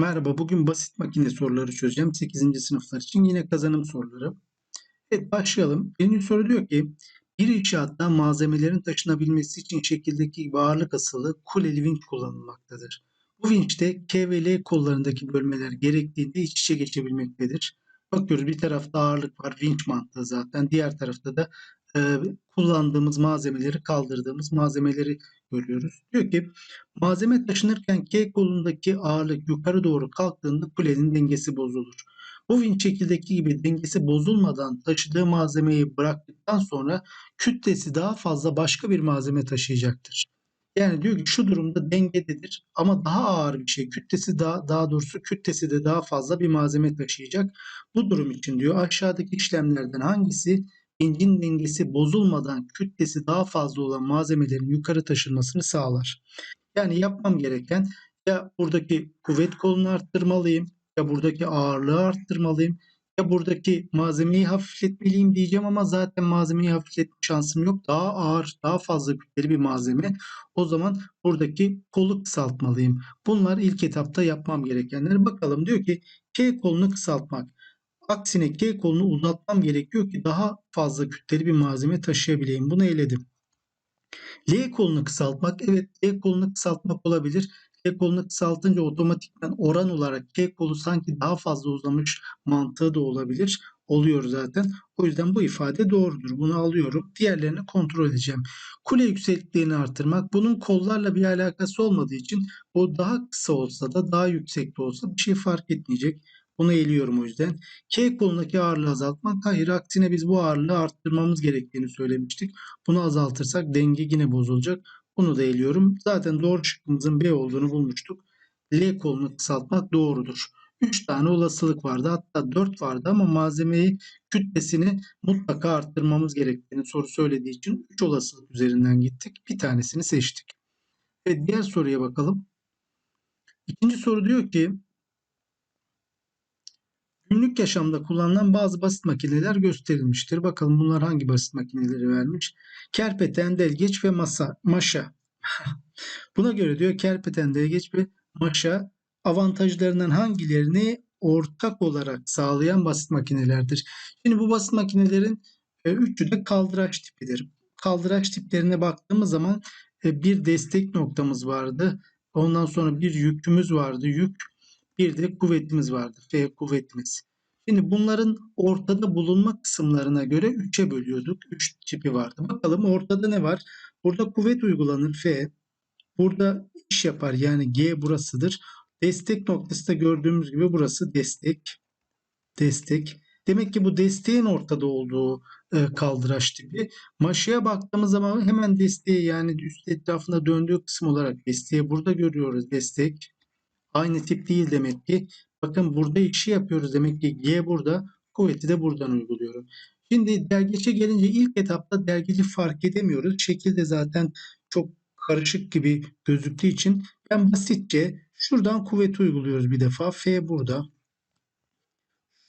Merhaba, bugün basit makine soruları çözeceğim. 8. sınıflar için yine kazanım soruları. Evet başlayalım. Birinci soru diyor ki bir inşaatta malzemelerin taşınabilmesi için şekildeki ağırlık asılı kuleli vinç kullanılmaktadır. Bu vinçte K ve L kollarındaki bölmeler gerektiğinde iç içe geçebilmektedir. Bakıyoruz bir tarafta ağırlık var vinç mantığı zaten. Diğer tarafta da e, kullandığımız malzemeleri kaldırdığımız malzemeleri görüyoruz. Diyor ki malzeme taşınırken K kolundaki ağırlık yukarı doğru kalktığında kulenin dengesi bozulur. Bu vinç şekildeki gibi dengesi bozulmadan taşıdığı malzemeyi bıraktıktan sonra kütlesi daha fazla başka bir malzeme taşıyacaktır. Yani diyor ki şu durumda dengededir ama daha ağır bir şey kütlesi daha daha doğrusu kütlesi de daha fazla bir malzeme taşıyacak. Bu durum için diyor aşağıdaki işlemlerden hangisi vincin dengesi bozulmadan kütlesi daha fazla olan malzemelerin yukarı taşınmasını sağlar. Yani yapmam gereken ya buradaki kuvvet kolunu arttırmalıyım ya buradaki ağırlığı arttırmalıyım ya buradaki malzemeyi hafifletmeliyim diyeceğim ama zaten malzemeyi hafifletme şansım yok. Daha ağır, daha fazla kütleli bir malzeme. O zaman buradaki kolu kısaltmalıyım. Bunlar ilk etapta yapmam gerekenler. Bakalım diyor ki K kolunu kısaltmak. Aksine K kolunu uzatmam gerekiyor ki daha fazla kütleli bir malzeme taşıyabileyim. Bunu eledim. L kolunu kısaltmak. Evet L kolunu kısaltmak olabilir. L kolunu kısaltınca otomatikman oran olarak K kolu sanki daha fazla uzamış mantığı da olabilir. Oluyor zaten. O yüzden bu ifade doğrudur. Bunu alıyorum. Diğerlerini kontrol edeceğim. Kule yüksekliğini artırmak. Bunun kollarla bir alakası olmadığı için o daha kısa olsa da daha yüksekte olsa bir şey fark etmeyecek. Bunu eliyorum o yüzden. K kolundaki ağırlığı azaltmak. Hayır aksine biz bu ağırlığı arttırmamız gerektiğini söylemiştik. Bunu azaltırsak denge yine bozulacak. Bunu da eliyorum. Zaten doğru şıkkımızın B olduğunu bulmuştuk. L kolunu kısaltmak doğrudur. 3 tane olasılık vardı. Hatta 4 vardı ama malzemeyi kütlesini mutlaka arttırmamız gerektiğini soru söylediği için 3 olasılık üzerinden gittik. Bir tanesini seçtik. Ve diğer soruya bakalım. İkinci soru diyor ki Günlük yaşamda kullanılan bazı basit makineler gösterilmiştir. Bakalım bunlar hangi basit makineleri vermiş? Kerpeten, delgeç ve masa, maşa. Buna göre diyor kerpeten, delgeç ve maşa avantajlarından hangilerini ortak olarak sağlayan basit makinelerdir. Şimdi bu basit makinelerin e, üçü de kaldıraç tipidir. Kaldıraç tiplerine baktığımız zaman e, bir destek noktamız vardı. Ondan sonra bir yükümüz vardı. Yük bir de kuvvetimiz vardı. F kuvvetimiz. Şimdi bunların ortada bulunma kısımlarına göre 3'e bölüyorduk. 3 tipi vardı. Bakalım ortada ne var? Burada kuvvet uygulanır F. Burada iş yapar yani G burasıdır. Destek noktası da gördüğümüz gibi burası destek. Destek. Demek ki bu desteğin ortada olduğu e, kaldıraç tipi. Maşaya baktığımız zaman hemen desteği yani üst etrafında döndüğü kısım olarak desteği burada görüyoruz. Destek. Aynı tip değil demek ki. Bakın burada işi yapıyoruz demek ki G burada. Kuvveti de buradan uyguluyorum. Şimdi dergeçe gelince ilk etapta dergeci fark edemiyoruz. Şekilde zaten çok karışık gibi gözüktüğü için ben basitçe şuradan kuvvet uyguluyoruz bir defa. F burada.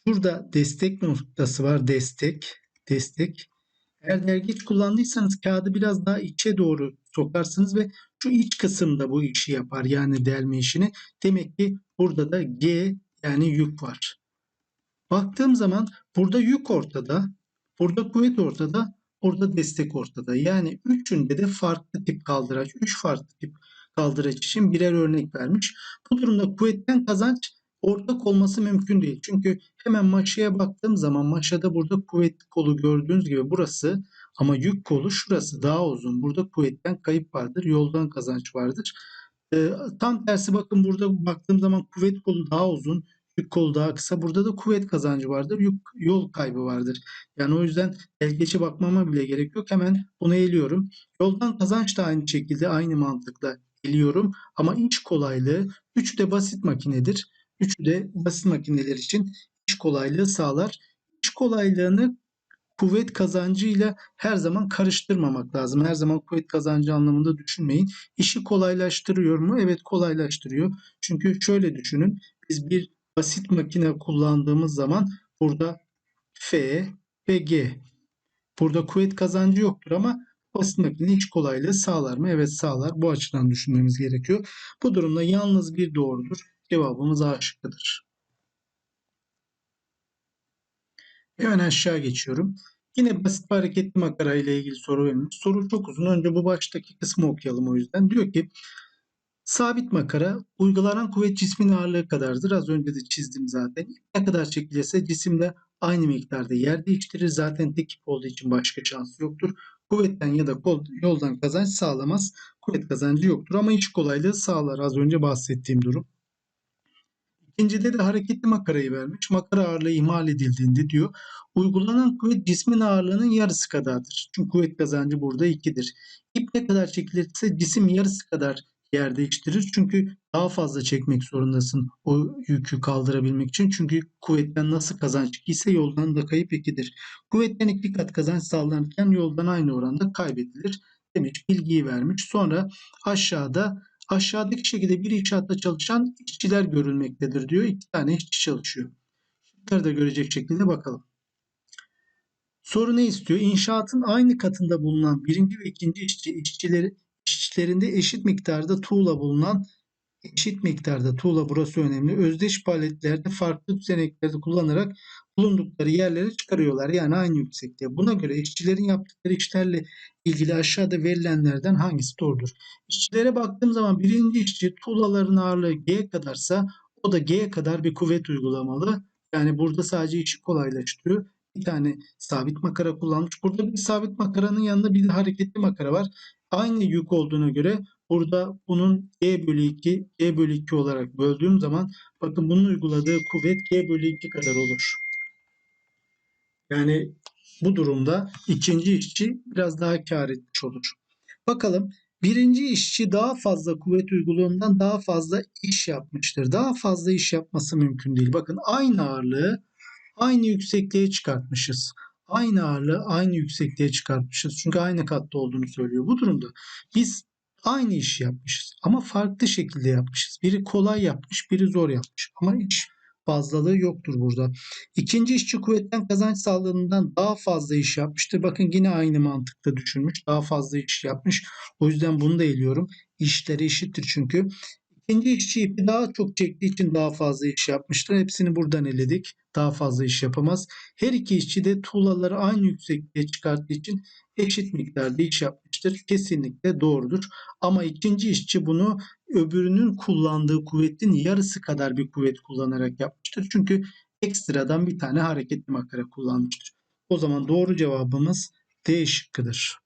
Burada destek noktası var. Destek. Destek. Eğer dergeç kullandıysanız kağıdı biraz daha içe doğru sokarsınız ve şu iç kısımda bu işi yapar. Yani delme işini. Demek ki burada da G yani yük var. Baktığım zaman burada yük ortada. Burada kuvvet ortada. Burada destek ortada. Yani üçünde de farklı tip kaldıraç. Üç farklı tip kaldıraç için birer örnek vermiş. Bu durumda kuvvetten kazanç ortak olması mümkün değil. Çünkü hemen maşaya baktığım zaman maşada burada kuvvet kolu gördüğünüz gibi burası ama yük kolu şurası daha uzun. Burada kuvvetten kayıp vardır. Yoldan kazanç vardır. Ee, tam tersi bakın burada baktığım zaman kuvvet kolu daha uzun. Yük kolu daha kısa. Burada da kuvvet kazancı vardır. Yük, yol kaybı vardır. Yani o yüzden el geçe bakmama bile gerek yok. Hemen bunu eliyorum. Yoldan kazanç da aynı şekilde aynı mantıkla eliyorum. Ama iç kolaylığı üçü de basit makinedir. Üçü de basit makineler için iş kolaylığı sağlar. İş kolaylığını kuvvet kazancıyla her zaman karıştırmamak lazım. Her zaman kuvvet kazancı anlamında düşünmeyin. İşi kolaylaştırıyor mu? Evet kolaylaştırıyor. Çünkü şöyle düşünün. Biz bir basit makine kullandığımız zaman burada F ve G. Burada kuvvet kazancı yoktur ama basit makine iş kolaylığı sağlar mı? Evet sağlar. Bu açıdan düşünmemiz gerekiyor. Bu durumda yalnız bir doğrudur. Cevabımız A şıkkıdır. Hemen aşağı geçiyorum. Yine basit bir hareketli makara ile ilgili soru verilmiş. Soru çok uzun. Önce bu baştaki kısmı okuyalım o yüzden. Diyor ki sabit makara uygulanan kuvvet cismin ağırlığı kadardır. Az önce de çizdim zaten. Ne kadar çekilirse cisimle aynı miktarda yer değiştirir. Zaten tek ip olduğu için başka şansı yoktur. Kuvvetten ya da kol, yoldan kazanç sağlamaz. Kuvvet kazancı yoktur ama iş kolaylığı sağlar. Az önce bahsettiğim durum. İkincide de hareketli makarayı vermiş. Makara ağırlığı ihmal edildiğinde diyor uygulanan kuvvet cismin ağırlığının yarısı kadardır. Çünkü kuvvet kazancı burada 2'dir. İp ne kadar çekilirse cisim yarısı kadar yer değiştirir. Çünkü daha fazla çekmek zorundasın o yükü kaldırabilmek için. Çünkü kuvvetten nasıl kazanç ise yoldan da kayıp 2'dir. Kuvvetten 2 kat kazanç sağlanırken yoldan aynı oranda kaybedilir demiş. Bilgiyi vermiş. Sonra aşağıda aşağıdaki şekilde bir inşaatta çalışan işçiler görülmektedir diyor. İki tane işçi çalışıyor. Şıkları da görecek şekilde bakalım. Soru ne istiyor? İnşaatın aynı katında bulunan birinci ve ikinci işçi işçileri işçilerinde eşit miktarda tuğla bulunan eşit miktarda tuğla burası önemli. Özdeş paletlerde farklı düzeneklerde kullanarak bulundukları yerlere çıkarıyorlar. Yani aynı yüksekliğe. Buna göre işçilerin yaptıkları işlerle ilgili aşağıda verilenlerden hangisi doğrudur? İşçilere baktığım zaman birinci işçi tuğlaların ağırlığı G kadarsa o da G kadar bir kuvvet uygulamalı. Yani burada sadece işi kolaylaştırıyor. Bir tane sabit makara kullanmış. Burada bir sabit makaranın yanında bir hareketli makara var. Aynı yük olduğuna göre burada bunun G bölü 2, G bölü 2 olarak böldüğüm zaman bakın bunun uyguladığı kuvvet G bölü 2 kadar olur. Yani bu durumda ikinci işçi biraz daha kar etmiş olur. Bakalım birinci işçi daha fazla kuvvet uyguladığından daha fazla iş yapmıştır. Daha fazla iş yapması mümkün değil. Bakın aynı ağırlığı aynı yüksekliğe çıkartmışız. Aynı ağırlığı aynı yüksekliğe çıkartmışız. Çünkü aynı katta olduğunu söylüyor. Bu durumda biz aynı işi yapmışız ama farklı şekilde yapmışız. Biri kolay yapmış, biri zor yapmış. Ama iş fazlalığı yoktur burada. İkinci işçi kuvvetten kazanç sağladığından daha fazla iş yapmıştır. Bakın yine aynı mantıkta düşünmüş. Daha fazla iş yapmış. O yüzden bunu da eliyorum. İşleri eşittir çünkü. İkinci işçi ipi daha çok çektiği için daha fazla iş yapmıştır. Hepsini buradan eledik. Daha fazla iş yapamaz. Her iki işçi de tuğlaları aynı yüksekliğe çıkarttığı için eşit miktarda iş yapmıştır. Kesinlikle doğrudur. Ama ikinci işçi bunu öbürünün kullandığı kuvvetin yarısı kadar bir kuvvet kullanarak yapmıştır. Çünkü ekstradan bir tane hareketli makara kullanmıştır. O zaman doğru cevabımız D şıkkıdır.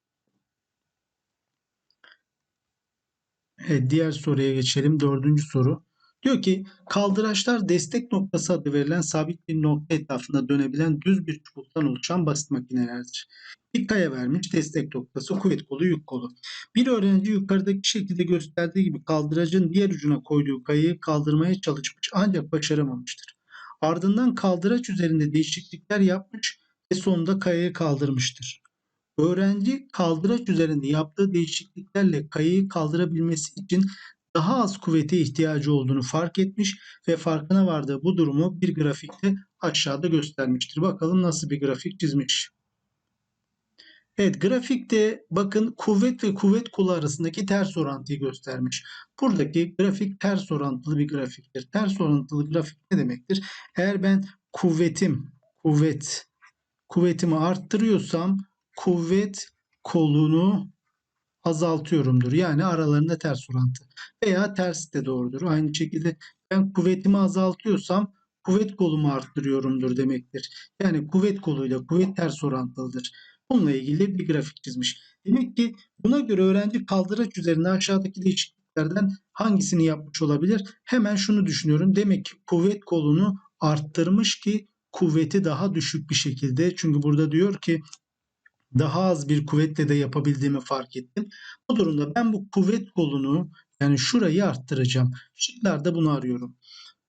Evet, diğer soruya geçelim. Dördüncü soru. Diyor ki kaldıraçlar destek noktası adı verilen sabit bir nokta etrafında dönebilen düz bir çubuktan oluşan basit makinelerdir. Bir kaya vermiş destek noktası kuvvet kolu yük kolu. Bir öğrenci yukarıdaki şekilde gösterdiği gibi kaldıracın diğer ucuna koyduğu kayayı kaldırmaya çalışmış ancak başaramamıştır. Ardından kaldıraç üzerinde değişiklikler yapmış ve sonunda kayayı kaldırmıştır. Öğrenci kaldıraç üzerinde yaptığı değişikliklerle kayayı kaldırabilmesi için daha az kuvvete ihtiyacı olduğunu fark etmiş ve farkına vardığı bu durumu bir grafikte aşağıda göstermiştir. Bakalım nasıl bir grafik çizmiş. Evet grafikte bakın kuvvet ve kuvvet kolu arasındaki ters orantıyı göstermiş. Buradaki grafik ters orantılı bir grafiktir. Ters orantılı grafik ne demektir? Eğer ben kuvvetim, kuvvet, kuvvetimi arttırıyorsam kuvvet kolunu azaltıyorumdur. Yani aralarında ters orantı. Veya ters de doğrudur. Aynı şekilde ben kuvvetimi azaltıyorsam kuvvet kolumu arttırıyorumdur demektir. Yani kuvvet koluyla kuvvet ters orantılıdır. Bununla ilgili bir grafik çizmiş. Demek ki buna göre öğrenci kaldıraç üzerinde aşağıdaki değişikliklerden hangisini yapmış olabilir? Hemen şunu düşünüyorum. Demek ki kuvvet kolunu arttırmış ki kuvveti daha düşük bir şekilde. Çünkü burada diyor ki daha az bir kuvvetle de yapabildiğimi fark ettim. Bu durumda ben bu kuvvet kolunu yani şurayı arttıracağım. Şıklarda bunu arıyorum.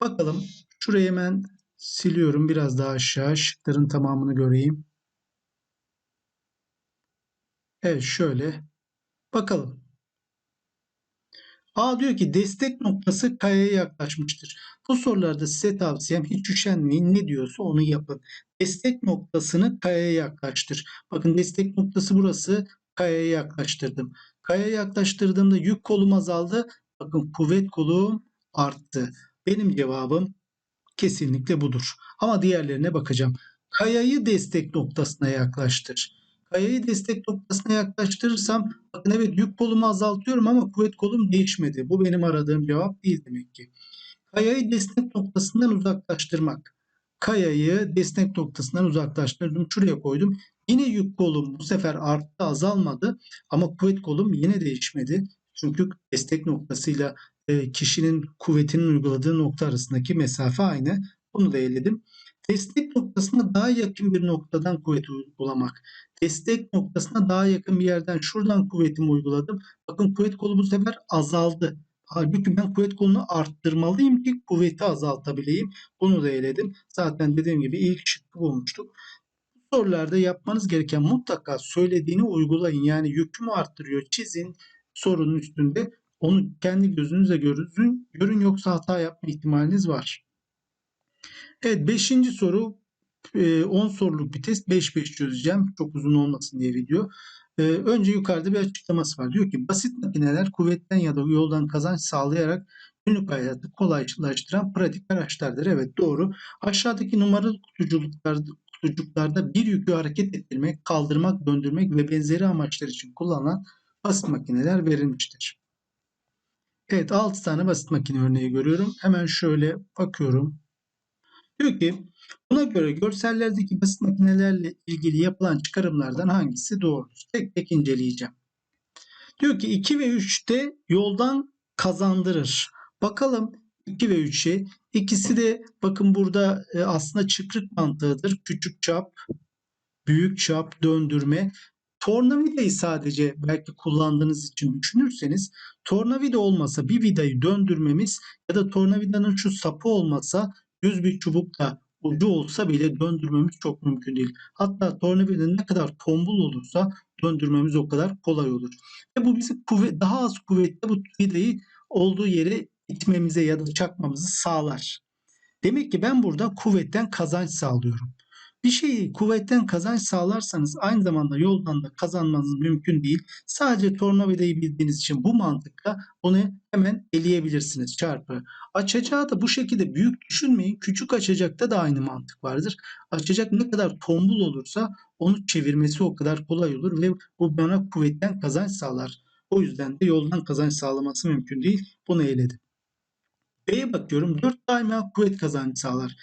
Bakalım şurayı hemen siliyorum biraz daha aşağı şıkların tamamını göreyim. Evet şöyle bakalım. A diyor ki destek noktası kayaya yaklaşmıştır. Bu sorularda size tavsiyem hiç üşenmeyin. Ne diyorsa onu yapın. Destek noktasını kayaya yaklaştır. Bakın destek noktası burası. Kayaya yaklaştırdım. Kayaya yaklaştırdığımda yük kolum azaldı. Bakın kuvvet kolum arttı. Benim cevabım kesinlikle budur. Ama diğerlerine bakacağım. Kayayı destek noktasına yaklaştır. Kayayı destek noktasına yaklaştırırsam bakın evet yük kolumu azaltıyorum ama kuvvet kolum değişmedi. Bu benim aradığım cevap değil demek ki. Kayayı destek noktasından uzaklaştırmak. Kayayı destek noktasından uzaklaştırdım. Şuraya koydum. Yine yük kolum bu sefer arttı azalmadı ama kuvvet kolum yine değişmedi. Çünkü destek noktasıyla e, kişinin kuvvetinin uyguladığı nokta arasındaki mesafe aynı. Bunu da eledim. Destek noktasına daha yakın bir noktadan kuvvet uygulamak. Destek noktasına daha yakın bir yerden şuradan kuvvetimi uyguladım. Bakın kuvvet kolu bu sefer azaldı. Halbuki ben kuvvet kolunu arttırmalıyım ki kuvveti azaltabileyim. Bunu da eledim. Zaten dediğim gibi ilk şıkkı bulmuştuk. Bu sorularda yapmanız gereken mutlaka söylediğini uygulayın. Yani yükümü arttırıyor çizin sorunun üstünde. Onu kendi gözünüzle görün, görün yoksa hata yapma ihtimaliniz var. Evet 5. soru 10 soruluk bir test 5-5 çözeceğim. Çok uzun olmasın diye video. Ee, önce yukarıda bir açıklaması var. Diyor ki basit makineler kuvvetten ya da yoldan kazanç sağlayarak günlük hayatı kolaylaştıran pratik araçlardır. Evet doğru. Aşağıdaki numaralı kutucuklarda, kutucuklarda bir yükü hareket ettirmek, kaldırmak, döndürmek ve benzeri amaçlar için kullanılan basit makineler verilmiştir. Evet 6 tane basit makine örneği görüyorum. Hemen şöyle bakıyorum. Diyor ki buna göre görsellerdeki basit makinelerle ilgili yapılan çıkarımlardan hangisi doğrudur? Tek tek inceleyeceğim. Diyor ki 2 ve 3'te yoldan kazandırır. Bakalım 2 ve 3'e. İkisi de bakın burada e, aslında çıkrık mantığıdır. Küçük çap, büyük çap, döndürme. Tornavidayı sadece belki kullandığınız için düşünürseniz tornavida olmasa bir vidayı döndürmemiz ya da tornavidanın şu sapı olmasa düz bir çubukla ucu olsa bile döndürmemiz çok mümkün değil. Hatta tornavida ne kadar tombul olursa döndürmemiz o kadar kolay olur. Ve bu bizi kuvvet, daha az kuvvetle bu vidayı olduğu yere itmemize ya da çakmamızı sağlar. Demek ki ben burada kuvvetten kazanç sağlıyorum. Bir şeyi kuvvetten kazanç sağlarsanız aynı zamanda yoldan da kazanmanız mümkün değil. Sadece tornavidayı bildiğiniz için bu mantıkla onu hemen eleyebilirsiniz çarpı. Açacağı da bu şekilde büyük düşünmeyin. Küçük açacakta da aynı mantık vardır. Açacak ne kadar tombul olursa onu çevirmesi o kadar kolay olur ve bu bana kuvvetten kazanç sağlar. O yüzden de yoldan kazanç sağlaması mümkün değil. Bunu eledim. B'ye bakıyorum. 4 daima kuvvet kazancı sağlar.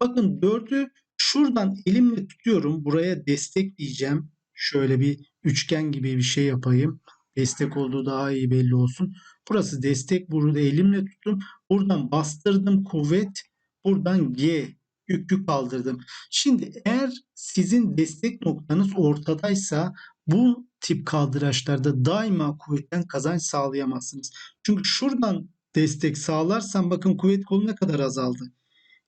Bakın 4'ü Şuradan elimle tutuyorum. Buraya destek diyeceğim. Şöyle bir üçgen gibi bir şey yapayım. Destek olduğu daha iyi belli olsun. Burası destek. Burada elimle tuttum. Buradan bastırdım kuvvet. Buradan G yükü kaldırdım. Şimdi eğer sizin destek noktanız ortadaysa bu tip kaldıraçlarda daima kuvvetten kazanç sağlayamazsınız. Çünkü şuradan destek sağlarsam bakın kuvvet kolu ne kadar azaldı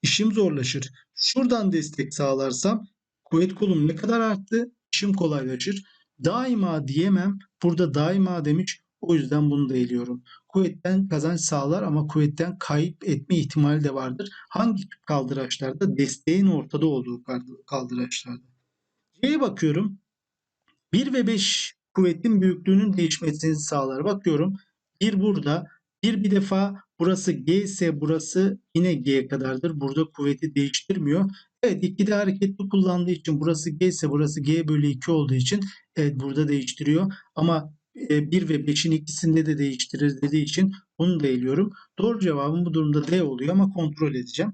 işim zorlaşır. Şuradan destek sağlarsam kuvvet kolum ne kadar arttı? İşim kolaylaşır. Daima diyemem. Burada daima demiş. O yüzden bunu da eliyorum. Kuvvetten kazanç sağlar ama kuvvetten kayıp etme ihtimali de vardır. Hangi kaldıraçlarda? Desteğin ortada olduğu kaldıraçlarda. C'ye bakıyorum. 1 ve 5 kuvvetin büyüklüğünün değişmesini sağlar. Bakıyorum. 1 burada. Bir bir defa burası G ise burası yine G kadardır. Burada kuvveti değiştirmiyor. Evet ikide hareketli kullandığı için burası G ise burası G bölü 2 olduğu için evet burada değiştiriyor. Ama 1 e, ve 5'in ikisinde de değiştirir dediği için bunu da eliyorum. Doğru cevabım bu durumda D oluyor ama kontrol edeceğim.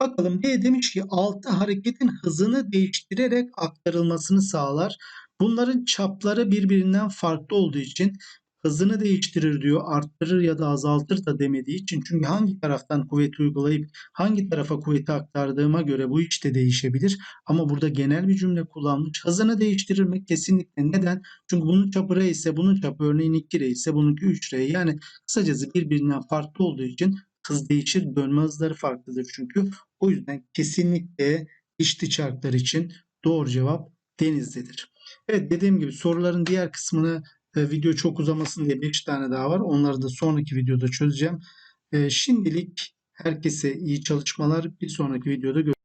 Bakalım D demiş ki altı hareketin hızını değiştirerek aktarılmasını sağlar. Bunların çapları birbirinden farklı olduğu için hızını değiştirir diyor. Arttırır ya da azaltır da demediği için. Çünkü hangi taraftan kuvveti uygulayıp hangi tarafa kuvveti aktardığıma göre bu iş de değişebilir. Ama burada genel bir cümle kullanmış. Hızını değiştirir mi? Kesinlikle. Neden? Çünkü bunun çapı R ise bunun çapı örneğin 2 R ise bununki 3 R. Yani kısacası birbirinden farklı olduğu için hız değişir. Dönme hızları farklıdır çünkü. O yüzden kesinlikle içli çarklar için doğru cevap denizdedir. Evet dediğim gibi soruların diğer kısmını e, video çok uzamasın diye 5 tane daha var. Onları da sonraki videoda çözeceğim. E, şimdilik herkese iyi çalışmalar. Bir sonraki videoda görüşürüz.